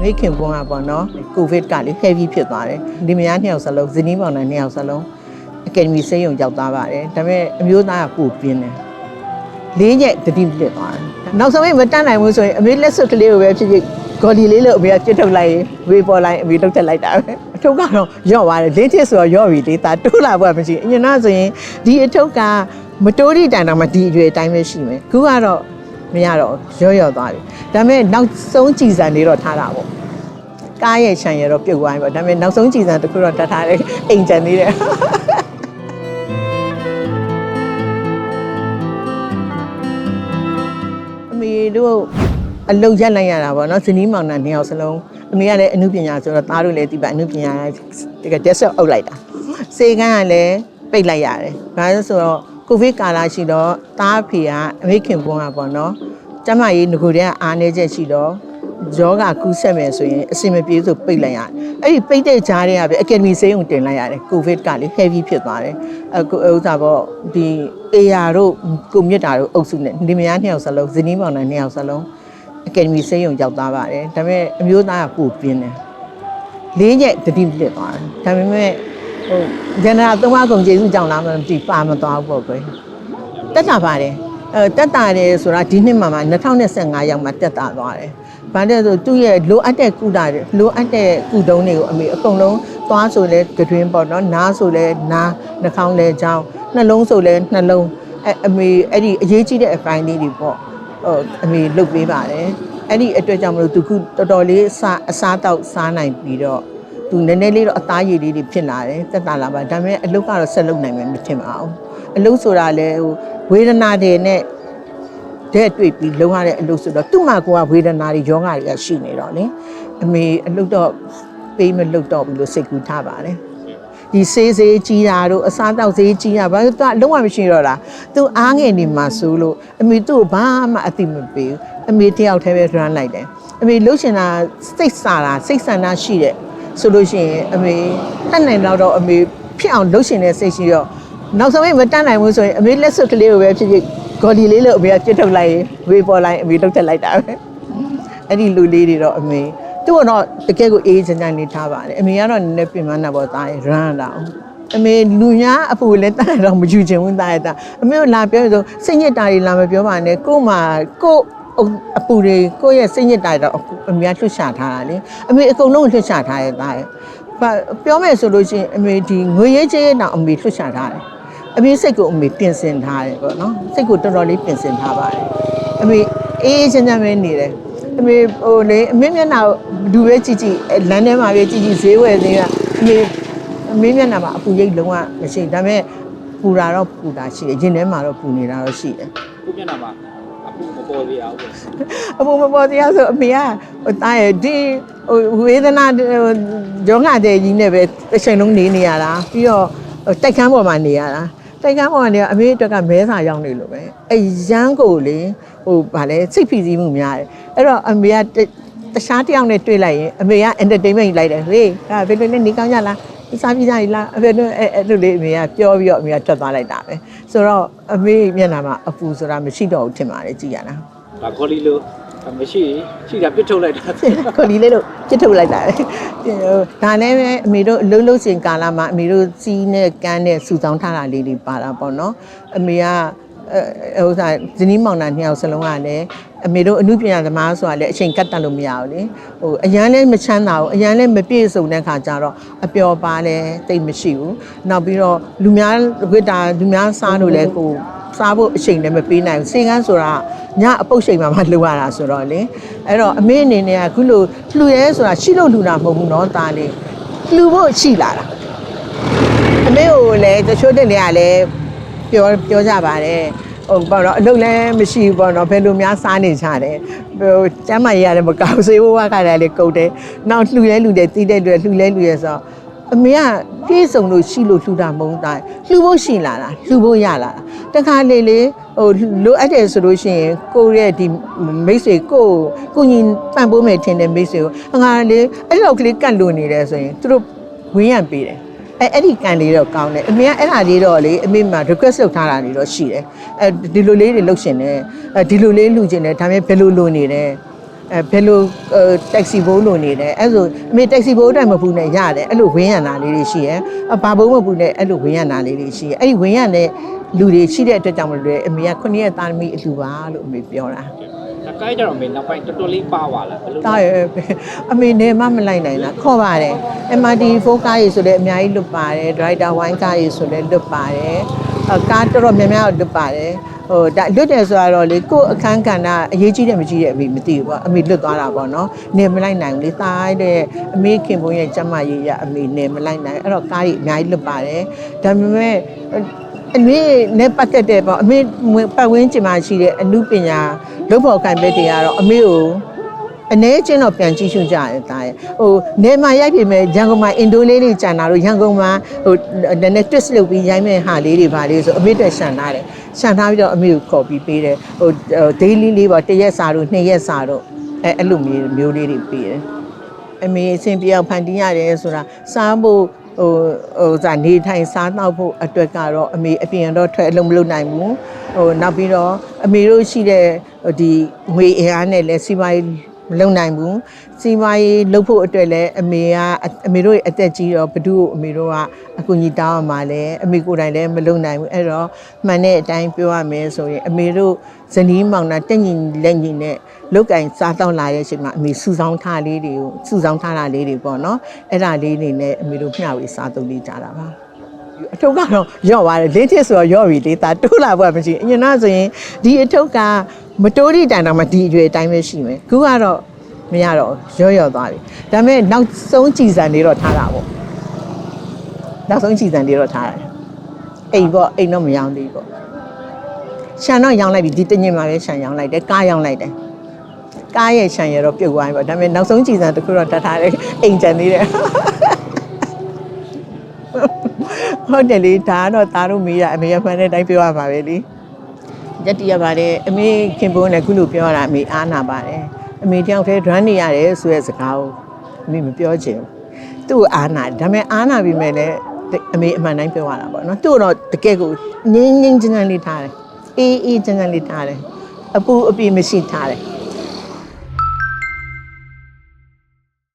မိခင်ဘွန်းကပေါ့နော်ကိုဗစ်ကလေ heavy ဖြစ်သွားတယ်ဒီမယားနှစ်ယောက်စလုံးဇနီးမောင်နှံနှစ်ယောက်စလုံးအကယ်ဒမီစေယုံရောက်သွားပါတယ်ဒါပေမဲ့အမျိုးသားကပိုပြင်းတယ်လေးချက်တတိလစ်သွားတယ်နောက်ဆုံးမတတ်နိုင်ဘူးဆိုရင်အမေလက်စွပ်ကလေးကိုပဲဖြစ်ဖြစ်ဂေါ်ဒီလေးလို့အမေကပြစ်ထုတ်လိုက်ရင်ဝေးပေါ်လိုက်အမေလုတ်တက်လိုက်တာပဲအထုပ်ကတော့ရော့သွားတယ်လေးချက်ဆိုတော့ရော့ပြီလေဒါတိုးလာဖို့မရှိအရင်ကဆိုရင်ဒီအထုပ်ကမတိုးတိတိုင်တော့မှဒီအရွယ်အတိုင်းပဲရှိမယ်ခုကတော့ မရတော့ရော့ရော့သွားပြီဒါပေမဲ့နောက်ဆုံးကြည်စံလေးတော့ထားတာပေါ့ကားရဲ့ခြံရတော့ပြုတ်သွားပြီပေါ့ဒါပေမဲ့နောက်ဆုံးကြည်စံတစ်ခုတော့တတ်ထားတယ်အိမ်ကျန်သေးတယ်အမေတို့အလုပ်ရက်လိုက်ရတာပေါ့နော်ဇနီးမောင်နှံနှစ်ယောက်စလုံးအမေကလည်းအမှုပညာဆိုတော့သားတို့လည်းဒီပါအမှုပညာတကယ်တက်ဆက်အုပ်လိုက်တာစေကန်းကလည်းပိတ်လိုက်ရတယ်ဘာလို့လဲဆိုတော့ ကိုဗစ်ကာလရှိတော့သားအဖေကအမေခင်ပွန်းကပေါ့နော်ကျမကြီးငကိုတည်းကအားနေချက်ရှိတော့ယောဂကူးဆက်မယ်ဆိုရင်အစင်မပြေဆိုပိတ်လိုက်ရတယ်။အဲ့ဒီပိတ်တဲ့ကြားတွေကပဲအကယ်ဒမီဆေးရုံတင်လိုက်ရတယ်။ကိုဗစ်ကလေ heavy ဖြစ်သွားတယ်။အခုဥစ္စာပေါ့ဒီ AR တို့ကိုမြတ်တာတို့အုပ်စုနဲ့ဒီမယားနှစ်ယောက်စလုံးဇနီးမောင်နှံနှစ်ယောက်စလုံးအကယ်ဒမီဆေးရုံရောက်သွားပါတယ်။ဒါပေမဲ့အမျိုးသားကပိုပြင်းတယ်။လေးချက်တတိလစ်သွားတယ်။ဒါပေမဲ့ ဟိုဂျန်နရာသုံးပါးကုန်ကျေးဇူးကြောင့်လားမသိပါမသွားဘူးပေါ့ကွယ်။တက်တာပါတယ်။အဲတက်တာတယ်ဆိုတာဒီနှစ်မှာမှ2025ရောက်မှတက်တာသွားတယ်။ဘာလဲဆိုသူ့ရဲ့လိုအပ်တဲ့ကုတာတွေလိုအပ်တဲ့ကုတုံးတွေကိုအမေအကုန်လုံးသွားဆိုလဲကတွင်ပေါ့နော်နားဆိုလဲနားနှာခေါင်းလဲချောင်းနှလုံးဆိုလဲနှလုံးအဲအမေအဲ့ဒီအရေးကြီးတဲ့အပိုင်းလေးတွေပေါ့ဟိုအမေလုတ်ပေးပါတယ်အဲ့ဒီအတွက်ကြောင့်မလို့သူခုတော်တော်လေးအစားအစားတောက်စားနိုင်ပြီးတော့ သူနည်းနည်းလေးတော့အသားရည်လေးတွေဖြစ်လာတယ်တက်တာလာပါဒါပေမဲ့အလုပ်ကတော့ဆက်လုပ်နိုင်မယ်မထင်ပါဘူးအလုပ်ဆိုတာလဲဟိုဝေဒနာတွေနဲ့တဲ့တွေ့ပြီးလုံရတဲ့အလုပ်ဆိုတော့သူ့မှာကိုကဝေဒနာတွေယောဂတွေကရှိနေတော့လေအမေအလုပ်တော့ပေးမလုပ်တော့ဘူးလို့စိတ်ကူးထားပါတယ်ဒီစေးစေးကြီးတာတို့အစားတောက်စေးကြီးတာဘာလို့သူကလုံးဝမရှိတော့တာသူအားငယ်နေမှာဆိုလို့အမေသူ့ကိုဘာမှအသိမပေးဘူးအမေတယောက်တည်းပဲ run လိုက်တယ်အမေလှုပ်ရှင်တာစိတ်စာတာစိတ်ဆန္ဒရှိတဲ့ ဆိုလို့ရှိရင်အမေတတ်နိုင်တော့တော့အမေဖြစ်အောင်လှုပ်ရှင်တဲ့စိတ်ရှိတော့နောက်ဆုံးမတတ်နိုင်ဘူးဆိုရင်အမေလက်စွပ်ကလေးကိုပဲဖြစ်ဖြစ်ဂေါ်ဒီလေးလို့အမေကပြစ်ထုတ်လိုက်ရင်ဝေးပေါ်လိုက်အမေလှုပ်ထက်လိုက်တာပဲအဲ့ဒီလူလေးတွေတော့အမေသူ့ကတော့တကယ်ကိုအေးချမ်းချမ်းနေထားပါတယ်အမေကတော့နည်းနည်းပြင်မနာပေါ်သားရ run တာအောင်အမေလူများအပူလည်းတတ်တော့မယူချင်ဘူးတာရတာအမေကလာပြောဆိုစိတ်ညစ်တာတွေလာမပြောပါနဲ့ကို့မှာကို့ အပူတွေကိုယ့်ရဲ့စိတ်ညစ်တာတွေတော့အမေကလှုပ်ရှားထားတာလေအမေအကုန်လုံးလှုပ်ရှားထားရဲ့တာရပြောမယ်ဆိုလို့ရှိရင်အမေဒီငွေရေးချေးတော့အမေလှုပ်ရှားထားတယ်အမေစိတ်ကိုအမေပြင်ဆင်ထားတယ်ပေါ့နော်စိတ်ကိုတော်တော်လေးပြင်ဆင်ထားပါတယ်အမေအေးအေးချမ်းချမ်းပဲနေတယ်အမေဟိုလေအမေမျက်နှာဒူပဲကြည့်ကြည့်လမ်းထဲမှာပဲကြည့်ကြည့်ဈေးဝယ်သေးတာအမေအမေမျက်နှာမှာအပူရိတ်လုံးဝမရှိဒါပေမဲ့ပူတာတော့ပူတာရှိတယ်ရင်ထဲမှာတော့ပူနေတာတော့ရှိတယ်ကိုမျက်နှာမှာအ ပူမပေါ်သေးအောင်ပေါ့အပူမပေါ်တရားဆိုအမေကဟိုတားရဲ့ဒီဟိုဝေဒနာဟိုကြောငါတဲ့ကြီးနဲ့ပဲတစ်ချိန်လုံးနေနေရတာပြီးတော့ဟိုတိုက်ခန်းပေါ်မှာနေရတာတိုက်ခန်းပေါ်မှာနေရအမေအတွက်ကမဲစာရောက်နေလို့ပဲအဲရမ်းကိုလေဟိုဗာလဲစိတ်ဖိစီးမှုများတယ်အဲ့တော့အမေကတတခြားတစ်ယောက်နဲ့တွေ့လိုက်ရင်အမေက entertainment လိုက်တယ်ဟေးဒါဘယ်လိုလဲနေကောင်းကြလားဒီ စားပြကြရလားအဖေတို့အဲ့အဲ့လိုလေးအမေကပြောပြီးတော့အမေကထွက်သွားလိုက်တာပဲဆိုတော့အမေမျက်နှာမှာအပူဆိုတာမရှိတော့ဘူးထင်ပါတယ်ကြည်ရလားဒါခေါ်လီလို့မရှိရှိတာပစ်ထုတ်လိုက်တာကိုလီလေးလို့ပြစ်ထုတ်လိုက်တာပဲဟိုဒါနဲ့ပဲအမေတို့အလုံးလုံးစင်ကာလာမှာအမေတို့စီးနဲ့ကန်းနဲ့စူဆောင်းထားတာလေးတွေပါတာပေါ့နော်အမေကအဲဟိုစားဇနီးမောင်နှံနှစ်ယောက်စလုံးကလည်း အမေတို့အမှုပညာသမားဆိုတာလည်းအချိန်ကတ်တတ်လို့မရဘူးလေဟိုအရန်လည်းမချမ်းသာဘူးအရန်လည်းမပြည့်စုံတဲ့ခါကျတော့အပျော်ပါလည်းတိတ်မရှိဘူးနောက်ပြီးတော့လူများဝိတာလူများစားလို့လည်းကိုစားဖို့အချိန်လည်းမပေးနိုင်ဘူးစေကန်းဆိုတာညအပုတ်ချိန်မှာမှလိုရတာဆိုတော့လေအဲ့တော့အမေအနေနဲ့ကခုလိုလှူရဲဆိုတာရှိလို့လှူတာမဟုတ်ဘူးနော်ဒါလေးလှူဖို့ရှိလာတာအမေကိုလည်းတချို့တဲ့နေရာလည်းပြောပြောကြပါတယ် ဟိုပေါ့တော့အလုပ်လည်းမရှိဘူးပေါ့နော်ဘယ်လိုများစားနေကြတယ်ဟိုကျမ်းမာရေးရတယ်မကောက်စေးဘဝကလည်းလေကုန်တယ်နောက်လှူရဲလှူတယ်တီးတဲ့တွေလှူလဲလှူရဲဆိုတော့အမေကပြေးစုံလို့ရှိလို့လှူတာမဟုတ်တာလှူဖို့ရှိလာတာလှူဖို့ရလာတာတခါလေလေဟိုလိုအပ်တယ်ဆိုလို့ရှိရင်ကိုယ့်ရဲ့ဒီမိတ်ဆွေကိုယ့်ကိုညီပံ့ပိုးမယ်ထင်တဲ့မိတ်ဆွေကိုငါလေအဲ့လောက်ကလေးကတ်လို့နေတယ်ဆိုရင်သူတို့ဝင်းရံပေးတယ် အဲအဲ့ဒီကန်လေးတော့ကောင်းတယ်အမေကအဲ့ဒါလေးတော့လေအမေမှာ request လုပ်ထားတာတွေတော့ရှိတယ်အဲဒီလိုလေးတွေလုပ်ရှင်တယ်အဲဒီလိုလေးလှူခြင်းတယ်ဒါပေမဲ့ဘယ်လိုလုပ်နေတယ်အဲဘယ်လိုတက္ကစီဘိုးလိုနေတယ်အဲ့ဆိုအမေတက္ကစီဘိုးတိုင်မပူနဲ့ရတယ်အဲ့လိုဝင်းရံတာလေးတွေရှိရဲအဘာဘိုးမပူနဲ့အဲ့လိုဝင်းရံတာလေးတွေရှိရဲအဲ့ဒီဝင်းရံတဲ့လူတွေရှိတဲ့အတွက်ကြောင့်မလို့လေအမေကခုနှစ်ရက်သားသမီးအလူပါလို့အမေပြောတာ အကိုင်းကြတော့မေနောက်ပိုင်းတော်တော်လေးပါသွားလားဘယ်လိုတာရယ်အမေနဲ့မမလိုက်နိုင်လားခေါ်ပါတယ် MRT4 ကားကြီးဆိုလည်းအများကြီးလွတ်ပါတယ် driver wine ကားကြီးဆိုလည်းလွတ်ပါတယ်အကားတော်တော်များများလွတ်ပါတယ်ဟိုဒါလွတ်တယ်ဆိုတော့လေကို့အခန်းကဏ္ဍအရေးကြီးတယ်မကြီးတယ်အမေမသိဘူးပေါ့အမေလွတ်သွားတာပေါ့နော်နေမလိုက်နိုင်ဘူးလေသားတဲ့အမေခင်ပွန်းရဲ့ကျမကြီးရအမေနေမလိုက်နိုင်အဲ့တော့ကားကြီးအများကြီးလွတ်ပါတယ်ဒါပေမဲ့အမေနဲ့ပတ်သက်တဲ့ပေါ့အမေပတ်ဝန်းကျင်မှာရှိတဲ့အမှုပညာ လုပ်ဖို့ကံပဲတွေကတော့အမေကိုအနေချင်းတော့ပြန်ကြည့်ရှုကြရတယ်တာရဲ့ဟိုနေမှာရိုက်ပြင်မဲ့ရန်ကုန်မှာအင်ဒိုလေးတွေကြံတာလို့ရန်ကုန်မှာဟိုနည်းနည်း twist လုပ်ပြီးရိုက်မဲ့ဟာလေးတွေပါလေးဆိုအမေတက်ရှန်ထားတယ်ရှန်ထားပြီးတော့အမေကိုခေါ်ပြီးပေးတယ်ဟို daily လေးပေါ့တစ်ရက်စာတို့နှစ်ရက်စာတို့အဲအဲ့လိုမျိုးမျိုးလေးတွေပေးတယ်အမေအစဉ်ပြောင်းဖန်တီးရတယ်ဆိုတာစားဖို့ဟိုဟိုဇာနေထိုင်စားတော့ဖို့အတွက်ကတော့အမေအပြင်တော့ထွက်အလုံးမလုပ်နိုင်ဘူးဟိုနောက်ပြီးတော့အမေတို့ရှိတဲ့ဟို ဒီငွေအင်အားနဲ့လည်းစီးပွားရေးမလုံနိုင်ဘူးစီးပွားရေးလုပ်ဖို့အတွက်လည်းအမေကအမေတို့ရဲ့အသက်ကြီးတော့ဘသူ့ကိုအမေတို့ကအကူကြီးတောင်းရမှာလဲအမေကိုယ်တိုင်လည်းမလုံနိုင်ဘူးအဲ့တော့မှန်တဲ့အတိုင်းပြောရမယ်ဆိုရင်အမေတို့ဇနီးမောင်နှံတက်ညီလက်ညီနဲ့လုတ်ကင်စားတော့လာတဲ့အချိန်မှာအမေစုဆောင်းထားလေးတွေကိုစုဆောင်းထားတာလေးတွေပေါ့နော်အဲ့ဒါလေးတွေနဲ့အမေတို့မျှဝေစားသုံးလေးကြတာပါ အထုပ်ကတော့ရော့ပါတယ်လေးထစ်ဆိုတော့ရော့ပြီလေဒါတိုးလာဖို့မရှိဘူးအရင်ကဆိုရင်ဒီအထုပ်ကမတိုးသည့်တိုင်တော့မှဒီအရွယ်အတိုင်းပဲရှိမယ်ခုကတော့မရတော့ရော့ရော့သွားပြီဒါပေမဲ့နောက်ဆုံးကြည်စံတွေတော့ထားတာပေါ့နောက်ဆုံးကြည်စံတွေတော့ထားတယ်အိမ်ပေါ့အိမ်တော့မရောင်းသေးဘူးပေါ့ရှန်တော့ရောင်းလိုက်ပြီဒီတညင်မှာပဲရှန်ရောင်းလိုက်တယ်ကားရောင်းလိုက်တယ်ကားရဲ့ရှန်ရတော့ပြုတ်သွားပြီပေါ့ဒါပေမဲ့နောက်ဆုံးကြည်စံတစ်ခုတော့တတ်ထားတယ်အိမ်ကျန်သေးတယ် ဟုတ်တယ်လေဒါကတော့သားတို့မေးတာအမေရမှန်တဲ့အတိုင်းပြောရမှာပဲလေရက်တရပါတယ်အမေခင်ပွန်းလည်းခုလိုပြောရတာအမေအားနာပါတယ်အမေတယောက်တည်း run နေရတယ်ဆိုတဲ့စကားကိုအမေမပြောချင်ဘူးသူ့ကိုအားနာတယ်ဒါပေမဲ့အားနာပြီးမဲ့လည်းအမေအမှန်တိုင်းပြောရတာပေါ့နော်သူ့တော့တကယ်ကိုငင်းငင်းချင်းချင်းလေးထားတယ်အေးအေးချင်းချင်းလေးထားတယ်အပူအပီမရှိထားတယ်